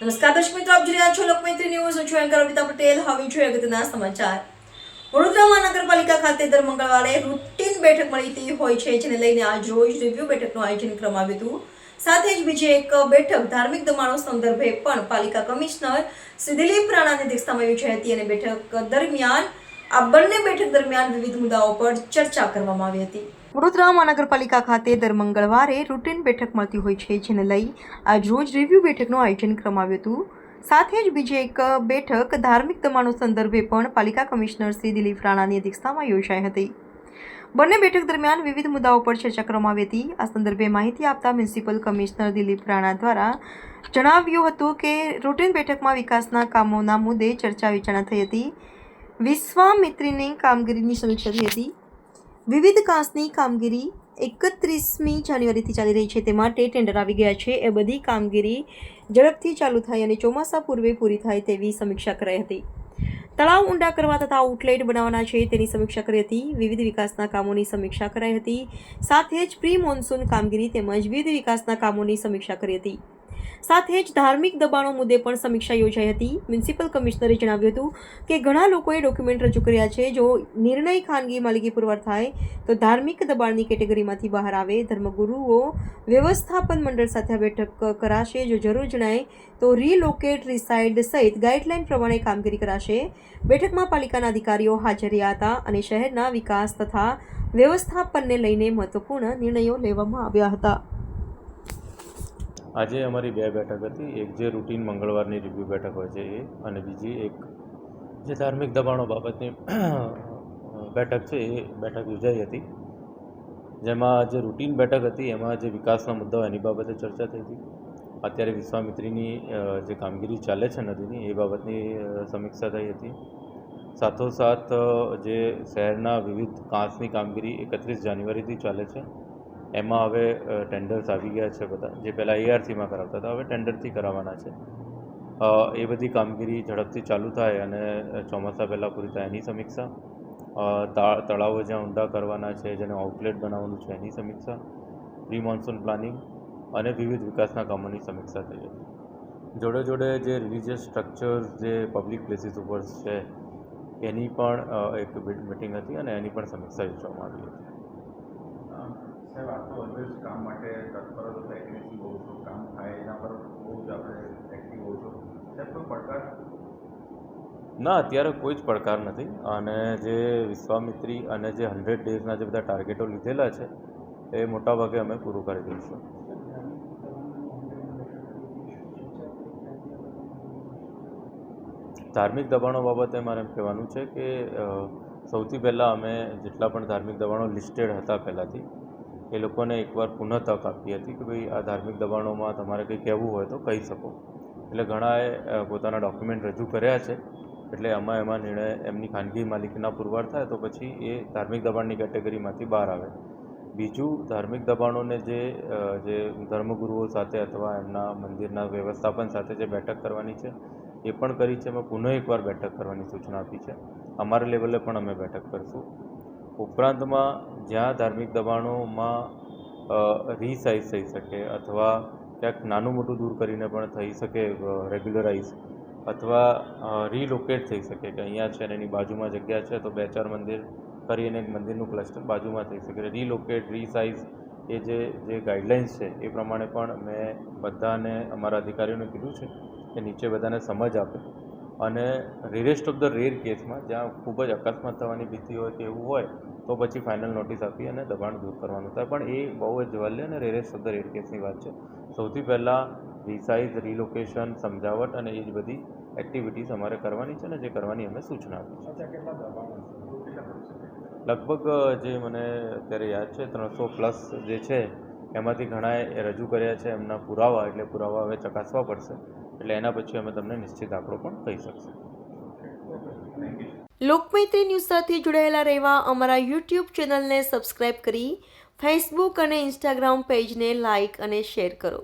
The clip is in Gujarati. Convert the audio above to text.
નમસ્કાર દર્શક મિત્રો, આપ જોઈ રહ્યા છો લોકમૈત્રી ન્યૂઝ. હું છું એન્કર અમિતા પટેલ. હવે જોઈએ અગત્યના સમાચાર. વડોદરા મહાનગરપાલિકા ખાતે દર મંગળવારે રૂટીન બેઠક મળી હતી હોય છે, જેને લઈને આજ રોજ રિવ્યુ બેઠકનું આયોજન કરવામાં આવ્યું હતું. સાથે જ બીજી એક બેઠક, ધાર્મિક દબાણો સંદર્ભે પણ પાલિકા કમિશનર શ્રી દિલીપ રાણાની અધ્યક્ષતામાં યોજાઈ હતી. અને બેઠક દરમિયાન આ બંને બેઠક દરમિયાન વિવિધ મુદ્દાઓ પર ચર્ચા કરવામાં આવી હતી. વડોદરા મહાનગરપાલિકા ખાતે દર મંગળવારે રૂટીન બેઠક મળતી હોય છે, જેને લઈ આજ રોજ રિવ્યુ બેઠકનું આયોજન કરવામાં આવ્યું હતું. સાથે જ બીજી એક બેઠક ધાર્મિક દમાણો સંદર્ભે પણ પાલિકા કમિશનર શ્રી દિલીપ રાણાની અધ્યક્ષતામાં યોજાઈ હતી. બંને બેઠક દરમિયાન વિવિધ મુદ્દાઓ પર ચર્ચા કરવામાં આવી હતી. આ સંદર્ભે માહિતી આપતા મ્યુનિસિપલ કમિશનર દિલીપ રાણા દ્વારા જણાવ્યું હતું કે રૂટીન બેઠકમાં વિકાસના કામોના મુદ્દે ચર્ચા વિચારણા થઈ હતી. વિશ્વામિત્રીની કામગીરીની સમીક્ષા થઈ હતી. વિવિધ કાંસની કામગીરી એકત્રીસમી જાન્યુઆરીથી ચાલી રહી છે. તે માટે ટેન્ડર આવી ગયા છે. એ બધી કામગીરી ઝડપથી ચાલુ થાય અને ચોમાસા પૂર્વે પૂરી થાય તેવી સમીક્ષા કરાઈ હતી. તળાવ ઊંડા કરવા તથા આઉટલેટ બનાવવાના છે તેની સમીક્ષા કરી હતી. વિવિધ વિકાસના કામોની સમીક્ષા કરાઈ હતી. સાથે જ પ્રી મોન્સૂન કામગીરી તેમજ વિવિધ વિકાસના કામોની સમીક્ષા કરી હતી. સાથે જ ધાર્મિક દબાણો મુદ્દે પણ સમીક્ષા યોજાઈ હતી. મ્યુનિસિપલ કમિશનરે જણાવ્યું હતું કે ઘણા લોકોએ ડોક્યુમેન્ટ રજૂ કર્યા છે. જો નિર્ણય ખાનગી માલિકી પુરવાર થાય, તો ધાર્મિક દબાણની કેટેગરીમાંથી બહાર આવે. ધર્મગુરુઓ વ્યવસ્થાપન મંડળ સાથે બેઠક કરાશે. જો જરૂર જણાય, તો રીલોકેટ રિસાઇડ સહિત ગાઈડલાઇન પ્રમાણે કામગીરી કરાશે. બેઠકમાં પાલિકાના અધિકારીઓ હાજર રહ્યા હતા અને શહેરના વિકાસ તથા વ્યવસ્થાપનને લઈને મહત્વપૂર્ણ નિર્ણયો લેવામાં આવ્યા હતા. આજે અમારી બે બેઠક હતી. એક જે રૂટીન મંગળવારની રિવ્યૂ બેઠક હોય છે એ અને બીજી એક જે ધાર્મિક દબાણો બાબતની બેઠક છે એ બેઠક યોજાઈ હતી. જેમાં જે રૂટીન બેઠક હતી એમાં જે વિકાસના મુદ્દાઓ એની બાબતે ચર્ચા થઈ હતી. અત્યારે વિશ્વામિત્રીની જે કામગીરી ચાલે છે નદીની એ બાબતની સમીક્ષા થઈ હતી. સાથોસાથ જે શહેરના વિવિધ કાંસની કામગીરી એકત્રીસ જાન્યુઆરીથી ચાલે છે. એમાં હવે ટેન્ડર્સ આવી ગયા છે બધા, જે પહેલાં એઆરસીમાં કરાવતા હતા, હવે ટેન્ડરથી કરાવવાના છે. એ બધી કામગીરી ઝડપથી ચાલુ થાય અને ચોમાસા પહેલાં પૂરી થાય એની સમીક્ષા. તળાવો જ્યાં ઊંડા કરવાના છે, જેને આઉટલેટ બનાવવાનું છે એની સમીક્ષા પ્રી મોન્સૂન પ્લાનિંગ અને વિવિધ વિકાસના કામોની સમીક્ષા થઈ હતી. જોડે જોડે જે રિલિજિયસ સ્ટ્રક્ચર્સ જે પબ્લિક પ્લેસીસ ઉપર છે, એની પણ એક મિટિંગ હતી અને એની પણ સમીક્ષા યોજવામાં આવી હતી. સાહેબ તો ઓલવેઝ કામ માટે તત્પર છો એગ્રેસિવ છો કામ થાય, એના પર બહુ જ આપણે એક્ટિવ હોવ છો સાહેબ, કોઈ પડકાર? ના, અત્યારે કોઈ જ પડકાર નથી. અને જે વિશ્વામિત્રી અને જે હંડ્રેડ ડેઝના જે બધા ટાર્ગેટો લીધેલા છે, એ મોટાભાગે અમે પૂરું કરી દઈશું. ધાર્મિક દબાણો બાબતે મારે એમ કહેવાનું છે કે સૌથી પહેલાં અમે જેટલા પણ ધાર્મિક દબાણો લિસ્ટેડ હતા પહેલાંથી એ લોકોને એકવાર પુનઃ તક આપી હતી કે ભાઈ આ ધાર્મિક દબાણોમાં તમારે કંઈ કહેવું હોય તો કહી શકો. એટલે ઘણાએ પોતાના ડોક્યુમેન્ટ રજૂ કર્યા છે. એટલે આમાં એમાં નિર્ણય, એમની ખાનગી માલિકીના પુરવાર થાય તો પછી એ ધાર્મિક દબાણની કેટેગરીમાંથી બહાર આવે. બીજું, ધાર્મિક દબાણોને જે જે ધર્મગુરુઓ સાથે અથવા એમના મંદિરના વ્યવસ્થાપન સાથે જે બેઠક કરવાની છે, એ પણ કરી છે. અમે પુનઃ એકવાર બેઠક કરવાની સૂચના આપી છે. અમારા લેવલે પણ અમે બેઠક કરીશું. ઉપરાંતમાં જ્યાં ધાર્મિક દબાણોમાં રિસાઇઝ થઈ શકે અથવા ક્યાંક નાનું મોટું દૂર કરીને પણ થઈ શકે રેગ્યુલરાઇઝ અથવા રીલોકેટ થઈ શકે કે અહીંયા છે અને એની બાજુમાં જગ્યા છે તો બે ચાર મંદિર કરીને મંદિરનું ક્લસ્ટર બાજુમાં થઈ શકે. રીલોકેટ રીસાઇઝ એ જે જે ગાઈડલાઇન્સ છે એ પ્રમાણે પણ મેં બધાને, અમારા અધિકારીઓને કીધું છે કે નીચે બધાને સમજ આપે. અને રેરેસ્ટ ઓફ ધ રેર કેસમાં જ્યાં ખૂબ જ અકસ્માત થવાની ભીતિ હોય કે એવું હોય તો પછી ફાઇનલ નોટિસ આપી અને દબાણ દૂર કરવાનું. થાય પણ એ બહુ જ જવાલ્ય અને રેરેસ્ટ ઓફ ધ રેર કેસની વાત છે. સૌથી પહેલાં રિસાઇઝ રિલોકેશન સમજાવટ અને એ જ બધી એક્ટિવિટીઝ અમારે કરવાની છે ને જે કરવાની અમે સૂચના આપી છે. લગભગ જે મને અત્યારે યાદ છે ત્રણસો પ્લસ જે છે એમાંથી ઘણાએ રજૂ કર્યા છે એમના પુરાવા એટલે પુરાવા હવે ચકાસવા પડશે. એટલે એના પછી અમે તમને નિશ્ચિત આંકડો પણ કહી શકશું. લોકમૈત્રી ન્યૂઝ સાથે જોડાયેલા રહેવા અમારા યુટ્યુબ ચેનલને સબસ્ક્રાઇબ કરી, ફેસબુક અને ઇન્સ્ટાગ્રામ પેજને લાઇક અને શેર કરો.